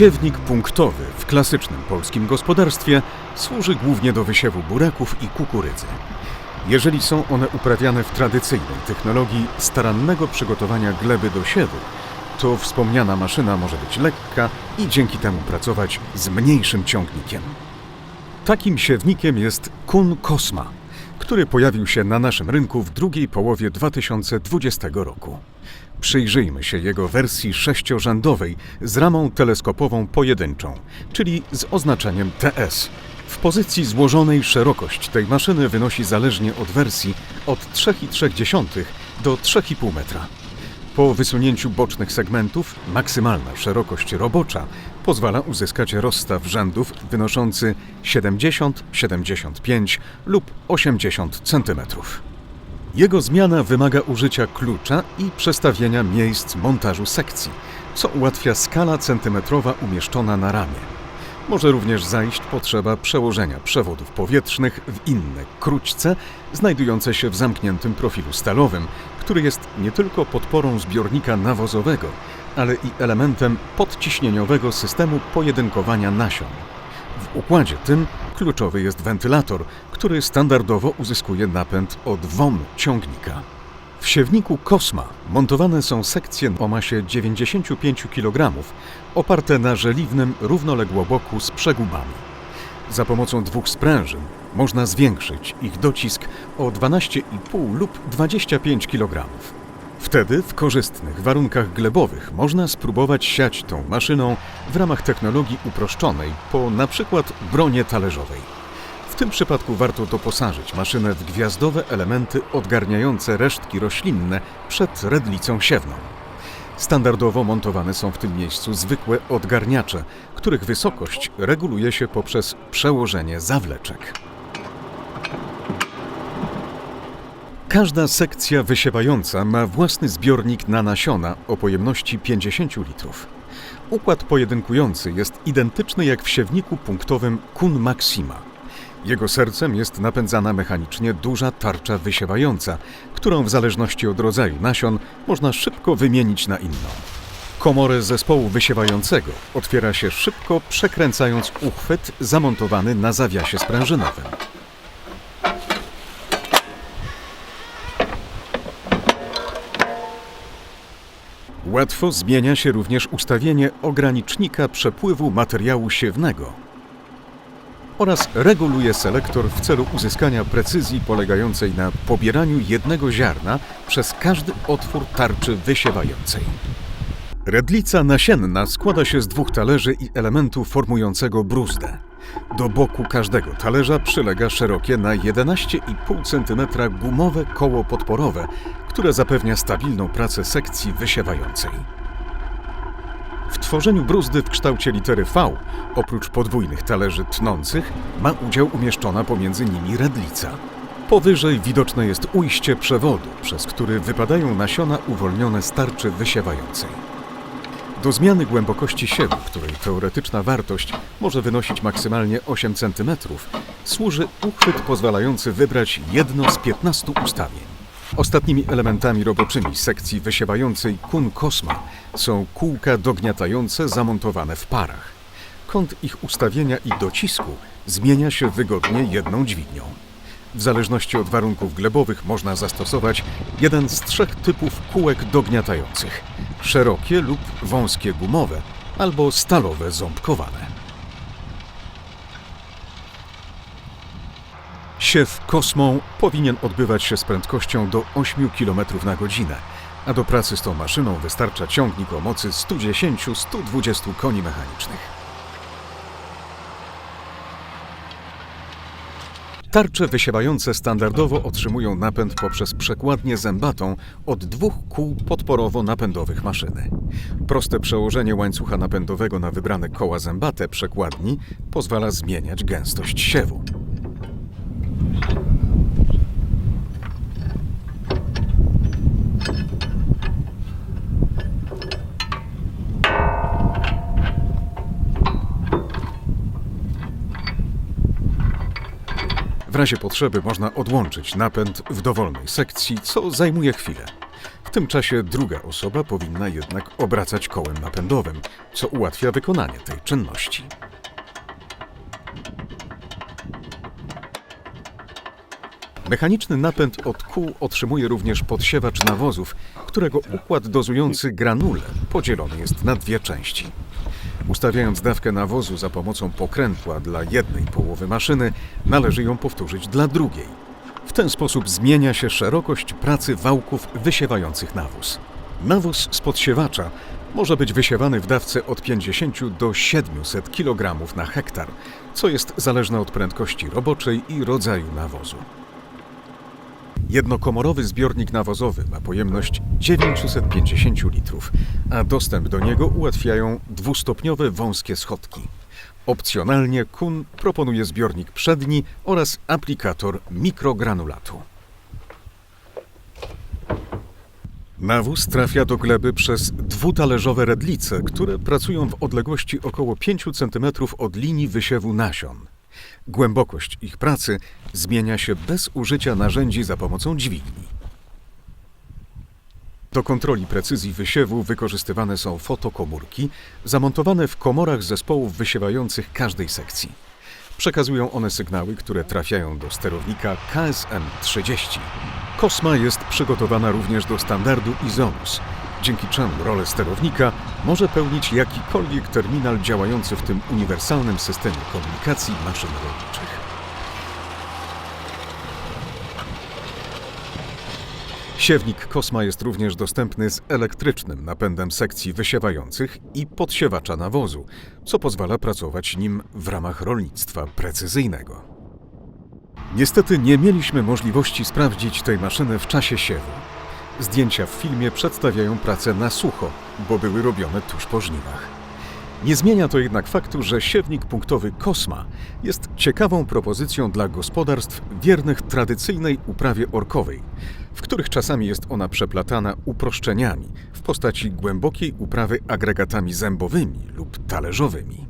Siewnik punktowy w klasycznym polskim gospodarstwie służy głównie do wysiewu buraków i kukurydzy. Jeżeli są one uprawiane w tradycyjnej technologii starannego przygotowania gleby do siewu, to wspomniana maszyna może być lekka i dzięki temu pracować z mniejszym ciągnikiem. Takim siewnikiem jest Kun Kosma, który pojawił się na naszym rynku w drugiej połowie 2020 roku. Przyjrzyjmy się jego wersji sześciorzędowej z ramą teleskopową pojedynczą, czyli z oznaczeniem TS. W pozycji złożonej szerokość tej maszyny wynosi zależnie od wersji od 3,3 do 3,5 metra. Po wysunięciu bocznych segmentów maksymalna szerokość robocza pozwala uzyskać rozstaw rzędów wynoszący 70, 75 lub 80 cm. Jego zmiana wymaga użycia klucza i przestawienia miejsc montażu sekcji, co ułatwia skala centymetrowa umieszczona na ramię. Może również zajść potrzeba przełożenia przewodów powietrznych w inne króćce znajdujące się w zamkniętym profilu stalowym, który jest nie tylko podporą zbiornika nawozowego, ale i elementem podciśnieniowego systemu pojedynkowania nasion. W układzie tym kluczowy jest wentylator, który standardowo uzyskuje napęd od WOM ciągnika. W siewniku Kosma montowane są sekcje o masie 95 kg, oparte na żeliwnym równoległoboku z przegubami. Za pomocą dwóch sprężyn można zwiększyć ich docisk o 12,5 lub 25 kg. Wtedy w korzystnych warunkach glebowych można spróbować siać tą maszyną w ramach technologii uproszczonej po przykład bronie talerzowej. Tym przypadku warto doposażyć maszynę w gwiazdowe elementy odgarniające resztki roślinne przed redlicą siewną. Standardowo montowane są w tym miejscu zwykłe odgarniacze, których wysokość reguluje się poprzez przełożenie zawleczek. Każda sekcja wysiewająca ma własny zbiornik na nasiona o pojemności 50 litrów. Układ pojedynkujący jest identyczny jak w siewniku punktowym Kun Maxima. Jego sercem jest napędzana mechanicznie duża tarcza wysiewająca, którą w zależności od rodzaju nasion można szybko wymienić na inną. Komorę zespołu wysiewającego otwiera się szybko, przekręcając uchwyt zamontowany na zawiasie sprężynowym. Łatwo zmienia się również ustawienie ogranicznika przepływu materiału siewnego oraz reguluje selektor w celu uzyskania precyzji polegającej na pobieraniu jednego ziarna przez każdy otwór tarczy wysiewającej. Redlica nasienna składa się z dwóch talerzy i elementu formującego bruzdę. Do boku każdego talerza przylega szerokie na 11,5 cm gumowe koło podporowe, które zapewnia stabilną pracę sekcji wysiewającej. Tworzeniu bruzdy w kształcie litery V, oprócz podwójnych talerzy tnących, ma udział umieszczona pomiędzy nimi redlica. Powyżej widoczne jest ujście przewodu, przez który wypadają nasiona uwolnione z tarczy wysiewającej. Do zmiany głębokości siewu, której teoretyczna wartość może wynosić maksymalnie 8 cm, służy uchwyt pozwalający wybrać jedno z 15 ustawień. Ostatnimi elementami roboczymi sekcji wysiewającej Kun Kosma są kółka dogniatające zamontowane w parach. Kąt ich ustawienia i docisku zmienia się wygodnie jedną dźwignią. W zależności od warunków glebowych można zastosować jeden z trzech typów kółek dogniatających: szerokie lub wąskie gumowe, albo stalowe ząbkowane. Siew kosmą powinien odbywać się z prędkością do 8 km na godzinę, a do pracy z tą maszyną wystarcza ciągnik o mocy 110-120 koni mechanicznych. Tarcze wysiewające standardowo otrzymują napęd poprzez przekładnię zębatą od dwóch kół podporowo-napędowych maszyny. Proste przełożenie łańcucha napędowego na wybrane koła zębate przekładni pozwala zmieniać gęstość siewu. Razie potrzeby można odłączyć napęd w dowolnej sekcji, co zajmuje chwilę. W tym czasie druga osoba powinna jednak obracać kołem napędowym, co ułatwia wykonanie tej czynności. Mechaniczny napęd od kół otrzymuje również podsiewacz nawozów, którego układ dozujący granule podzielony jest na dwie części. Ustawiając dawkę nawozu za pomocą pokrętła dla jednej połowy maszyny, należy ją powtórzyć dla drugiej. W ten sposób zmienia się szerokość pracy wałków wysiewających nawóz. Nawóz z podsiewacza może być wysiewany w dawce od 50 do 700 kg na hektar, co jest zależne od prędkości roboczej i rodzaju nawozu. Jednokomorowy zbiornik nawozowy ma pojemność 950 litrów, a dostęp do niego ułatwiają dwustopniowe wąskie schodki. Opcjonalnie KUN proponuje zbiornik przedni oraz aplikator mikrogranulatu. Nawóz trafia do gleby przez dwutalerzowe redlice, które pracują w odległości około 5 cm od linii wysiewu nasion. Głębokość ich pracy zmienia się bez użycia narzędzi za pomocą dźwigni. Do kontroli precyzji wysiewu wykorzystywane są fotokomórki zamontowane w komorach zespołów wysiewających każdej sekcji. Przekazują one sygnały, które trafiają do sterownika KSM-30. Kosma jest przygotowana również do standardu ISONUS, dzięki czemu rolę sterownika może pełnić jakikolwiek terminal działający w tym uniwersalnym systemie komunikacji maszyn rolniczych. Siewnik Kosma jest również dostępny z elektrycznym napędem sekcji wysiewających i podsiewacza nawozu, co pozwala pracować nim w ramach rolnictwa precyzyjnego. Niestety nie mieliśmy możliwości sprawdzić tej maszyny w czasie siewu. Zdjęcia w filmie przedstawiają pracę na sucho, bo były robione tuż po żniwach. Nie zmienia to jednak faktu, że siewnik punktowy Kosma jest ciekawą propozycją dla gospodarstw wiernych tradycyjnej uprawie orkowej, w których czasami jest ona przeplatana uproszczeniami w postaci głębokiej uprawy agregatami zębowymi lub talerzowymi.